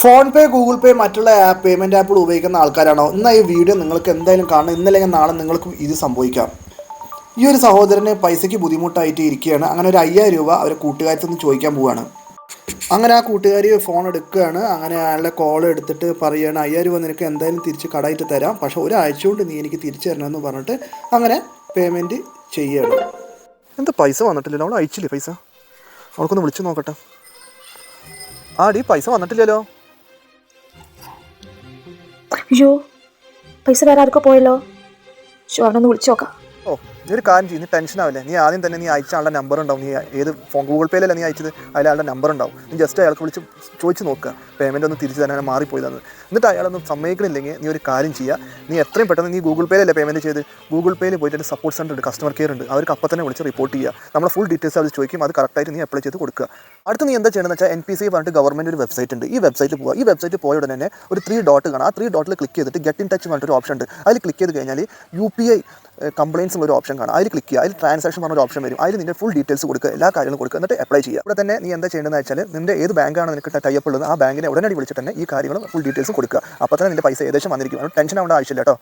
Phone പേ Google പേ മറ്റുള്ള app payment ആപ്പുകൾ ഉപയോഗിക്കുന്ന ആൾക്കാരാണോ? എന്നാൽ ഈ വീഡിയോ നിങ്ങൾക്ക് എന്തായാലും കാണണം. ഇന്നല്ലെങ്കിൽ നാളെ നിങ്ങൾക്ക് ഇത് സംഭവിക്കാം. ഈ ഒരു സഹോദരന് പൈസയ്ക്ക് ബുദ്ധിമുട്ടായിട്ട് ഇരിക്കുകയാണ്. അങ്ങനെ ഒരു അയ്യായിരം രൂപ അവരെ കൂട്ടുകാരത്തിൽ നിന്ന് ചോദിക്കാൻ പോവുകയാണ് അങ്ങനെ ആ കൂട്ടുകാരി ഫോൺ എടുക്കുകയാണ്. അങ്ങനെ അയാളുടെ കോൾ എടുത്തിട്ട് പറയുകയാണ് അയ്യായിരം രൂപ നിനക്ക് എന്തായാലും തിരിച്ച് കടായിട്ട് തരാം. പക്ഷേ ഒരാഴ്ച കൊണ്ട് നീ എനിക്ക് തിരിച്ചു തരണമെന്ന് പറഞ്ഞിട്ട് അങ്ങനെ പേയ്മെന്റ് ചെയ്യുകയാണ്. എന്താ പൈസ വന്നിട്ടില്ലല്ലോ? അവൾ അയച്ചില്ലേ പൈസ? അവൾക്കൊന്ന് വിളിച്ചു നോക്കട്ടെ. ആ ഡി പൈസ വന്നിട്ടില്ലല്ലോ. അയ്യോ പൈസ വേറെ ആർക്കോ പോയല്ലോ. ഷോ അവനൊന്ന് വിളിച്ചു നോക്കാം. ഓ നീ ഒരു കാര്യം ചെയ്യും നീ ടെൻഷൻ ആവില്ലേ? നീ ആദ്യം തന്നെ നീ അയച്ച ആളുടെ നമ്പർ ഉണ്ടാവും. നീ ഏത് ഫോൺ ഗൂഗിൾ പേയിലല്ല നീ അയച്ചത്? അതിൽ ആളുടെ നമ്പർ ഉണ്ടാവും. നീ ജസ്റ്റ് അയാൾക്ക് വിളിച്ച് ചോദിച്ച് നോക്കുക. പേയ്മെന്റ് ഒന്ന് തിരിച്ച് തന്നെ മാറിപ്പോയതാണ് എന്നിട്ട് അയാളൊന്നും സമ്മതിക്കണില്ലെങ്കിൽ നീ ഒരു കാര്യം ചെയ്യുക. നീ എത്രയും പെട്ടെന്ന് നീ ഗൂഗിൾ പേയിലല്ലേ പേയ്മെന്റ് ചെയ്ത് ഗൂഗിൾ പേയിൽ പോയിട്ട് സപ്പോർട്ട് സെന്റർ ഉണ്ട് കസ്റ്റമർ കെയർ ഉണ്ട്. അവർക്ക് അപ്പം തന്നെ വിളിച്ച് റിപ്പോർട്ട് ചെയ്യുക. നമ്മളെ ഫുൾ ഡീറ്റെയിൽസ് അവർ ചോദിക്കും. അത് കറക്റ്റായിട്ട് നീ അപ്ലൈ ചെയ്ത് കൊടുക്കുക. അടുത്ത് നീ എന്താ ചെയ്യണമെന്ന് വെച്ചാൽ എൻ പി സി പറഞ്ഞിട്ട് ഗവൺമെന്റ് ഒരു വെബ്സൈറ്റ് ഉണ്ട്. ഈ വെബ്സൈറ്റിൽ പോവുക. ഈ വെബ്സൈറ്റ് പോയ ഉടനെ തന്നെ ഒരു ത്രീ ഡോട്ട് കാണാം. ആ ത്രീ ഡോട്ടിൽ ക്ലിക്ക് ചെയ്തിട്ട് ഗെറ്റ് ഇൻ ടച്ച് പറഞ്ഞിട്ട് ഒരു ഓപ്ഷൻ ഉണ്ട്. അതിൽ ക്ലിക്ക് ചെയ്ത് കഴിഞ്ഞാൽ യു പി ഐ കംപ്ലയിൻസ് ഒരു ഓപ്ഷൻ കാണാം. അതിൽ ക്ലിക്ക് ചെയ്യുക. അതിൽ ട്രാൻസാക്ഷൻ പറഞ്ഞ ഒരു ഓപ്ഷൻ വരും. അതിൽ നിന്റെ ഫുൾ ഡീറ്റെയിൽസ് കൊടുക്കുക. എല്ലാ കാര്യങ്ങളും കൊടുക്കുക. എന്നിട്ട് അപ്ലൈ ചെയ്യുക. ഇവിടെ തന്നെ നീ എന്താ ചെയ്യേണ്ടതെന്ന് വെച്ചാൽ നിന്റെ ഏത് ബാങ്കാണ് നിനക്ക് ടൈപ്പ് ഉള്ളത് ആ ബാങ്കിനെ ഉടനടി വിളിച്ചിട്ട് തന്നെ ഈ കാര്യങ്ങളും ഫുൾ ഡീറ്റെയിൽസ് കൊടുക്കുക. അപ്പോൾ തന്നെ നിന്റെ പൈസ ഏകദേശം വന്നിരിക്കും. ടെൻഷൻ ആവേണ്ട ആവശ്യമില്ല കേട്ടോ